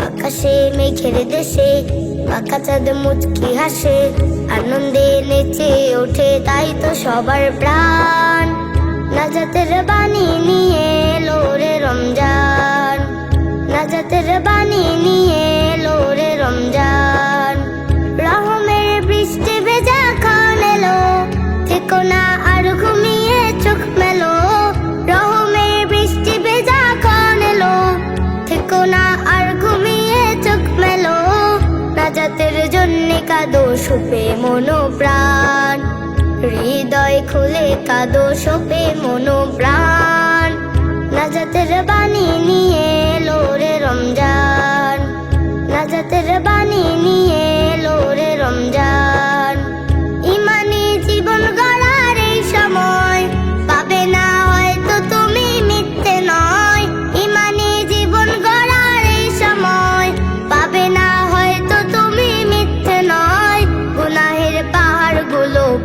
আকাশে মেঘের দেশে পাকা চাঁদ মুচকি হাসে আনন্দে নেচে ওঠে তাই তো সবার প্রাণ নাজাতের বাণী নিয়ে লোরে রমজান নাজাতের বাণী নিয়ে লোরে রমজান জন্যে কাদো সুপে মনো প্রাণ হৃদয় খুলে কাদো সোপে মনো প্রাণ নাজাতের বাণী নিয়ে এলো রে রমজান। নাজাতের বাণী নিয়ে এলো রে রমজান।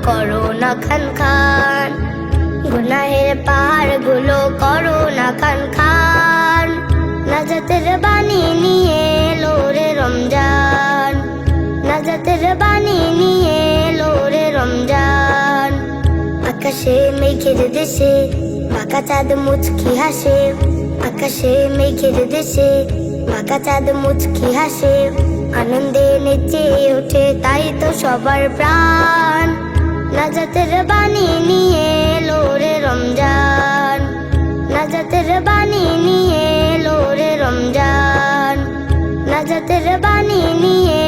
করো না খান খান গুনাহের পাহাড়গুলো করো না খান খান নাজাতের বাণী নিয়ে এলো রে রমজান। নাজাতের বাণী নিয়ে এলো রে রমজান। আকাশে মেঘের দেশে বাঁকা চাঁদ মুচকি হাসে। আকাশে মেঘের দেশে বাঁকা চাঁদ মুচকি হাসে। আনন্দে নেচে ওঠে তাই তো সবার প্রাণ। নাজাতের বাণী নিয়ে লোরে রমজান। নাজাতের বাণী নিয়ে লোরে রমজান। নাজাতের বাণী নিয়ে